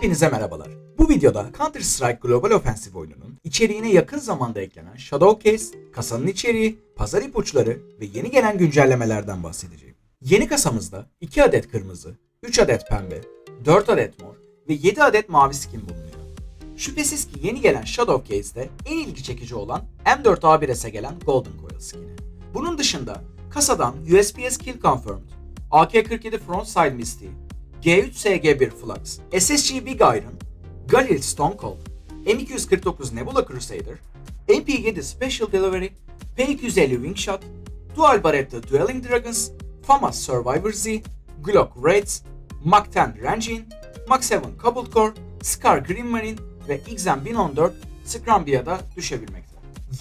Hepinize merhabalar. Bu videoda Counter Strike Global Offensive oyununun içeriğine yakın zamanda eklenen Shadow Case, kasanın içeriği, pazar ipuçları ve yeni gelen güncellemelerden bahsedeceğim. Yeni kasamızda 2 adet kırmızı, 3 adet pembe, 4 adet mor ve 7 adet mavi skin bulunuyor. Şüphesiz ki yeni gelen Shadow Case'de en ilgi çekici olan M4A1S'e gelen Golden Coil skin'i. Bunun dışında kasadan USPS Kill Confirmed, AK-47 Frontside Misty, G3SG1 Flux, SSG Big Iron, Galil Stone Cold, M249 Nebula Crusader, MP7 Special Delivery, P250 Wingshot, Dual Barretta Dueling Dragons, FAMAS Survivor Z, Glock Raids, Mach 10 Rangin, Mach 7 Coupled Core, Scar Green Marine ve XM 1014 Scrambia'da düşebilmekte.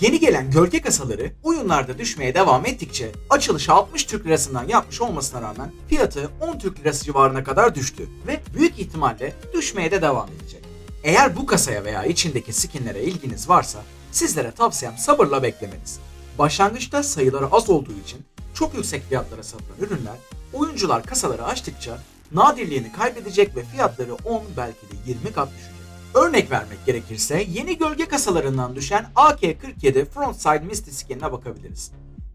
Yeni gelen gölge kasaları oyunlarda düşmeye devam ettikçe açılışı 60 Türk lirasından yapmış olmasına rağmen fiyatı 10 Türk lirası civarına kadar düştü ve büyük ihtimalle düşmeye de devam edecek. Eğer bu kasaya veya içindeki skinlere ilginiz varsa sizlere tavsiyem sabırla beklemeniz. Başlangıçta sayıları az olduğu için çok yüksek fiyatlara satılan ürünler oyuncular kasaları açtıkça nadirliğini kaybedecek ve fiyatları 10 belki de 20 kat düşecek. Örnek vermek gerekirse yeni gölge kasalarından düşen AK-47 Frontside Misty skinine bakabiliriz.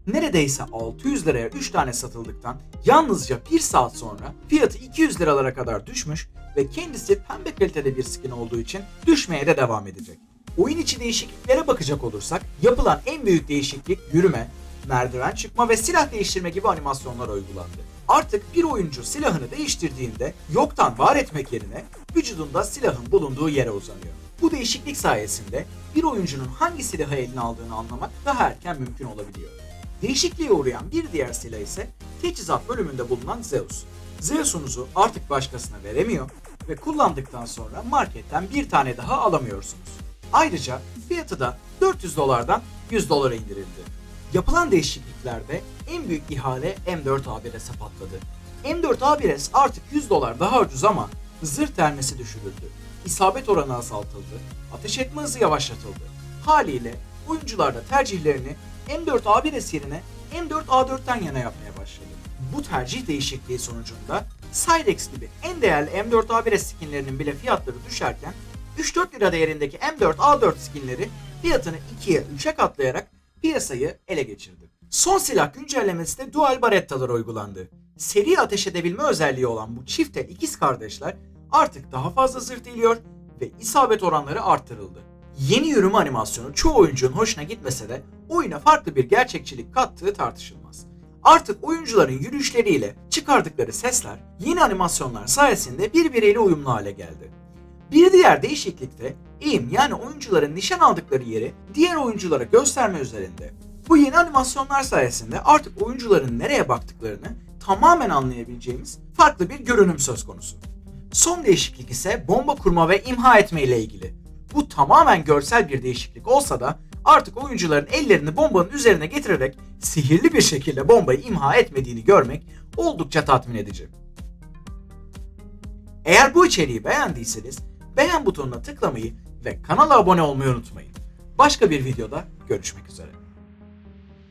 Neredeyse 600 liraya 3 tane satıldıktan yalnızca 1 saat sonra fiyatı 200 liralara kadar düşmüş ve kendisi pembe kalitede bir skin olduğu için düşmeye de devam edecek. Oyun içi değişikliklere bakacak olursak yapılan en büyük değişiklik yürüme, merdiven çıkma ve silah değiştirme gibi animasyonlar uygulandı. Artık bir oyuncu silahını değiştirdiğinde yoktan var etmek yerine vücudunda silahın bulunduğu yere uzanıyor. Bu değişiklik sayesinde bir oyuncunun hangi silahı eline aldığını anlamak daha erken mümkün olabiliyor. Değişikliğe uğrayan bir diğer silah ise teçhizat bölümünde bulunan Zeus. Zeus'unuzu artık başkasına veremiyor ve kullandıktan sonra marketten bir tane daha alamıyorsunuz. Ayrıca fiyatı da 400 dolardan 100 dolara indirildi. Yapılan değişikliklerde en büyük ihale M4A1S'e patladı. M4A1S artık 100 dolar daha ucuz ama zırh termesi düşürüldü. İsabet oranı azaltıldı. Ateş etme hızı yavaşlatıldı. Haliyle oyuncular da tercihlerini M4A1S yerine M4A4'ten yana yapmaya başladı. Bu tercih değişikliği sonucunda Cyrex gibi en değerli M4A1S skinlerinin bile fiyatları düşerken 3-4 lira değerindeki M4A4 skinleri fiyatını 2'ye 3'e katlayarak piyasayı ele geçirdi. Son silah güncellemesi de Dual Barettalar uygulandı. Seri ateş edebilme özelliği olan bu çifte ikiz kardeşler artık daha fazla zırh deliyor ve isabet oranları arttırıldı. Yeni yürüme animasyonu çoğu oyuncunun hoşuna gitmese de oyuna farklı bir gerçekçilik kattığı tartışılmaz. Artık oyuncuların yürüyüşleriyle çıkardıkları sesler yeni animasyonlar sayesinde birbiriyle uyumlu hale geldi. Bir diğer değişiklik de aim yani oyuncuların nişan aldıkları yeri diğer oyunculara gösterme üzerinde. Bu yeni animasyonlar sayesinde artık oyuncuların nereye baktıklarını tamamen anlayabileceğimiz farklı bir görünüm söz konusu. Son değişiklik ise bomba kurma ve imha etme ile ilgili. Bu tamamen görsel bir değişiklik olsa da artık oyuncuların ellerini bombanın üzerine getirerek sihirli bir şekilde bombayı imha etmediğini görmek oldukça tatmin edici. Eğer bu içeriği beğendiyseniz beğen butonuna tıklamayı ve kanala abone olmayı unutmayın. Başka bir videoda görüşmek üzere.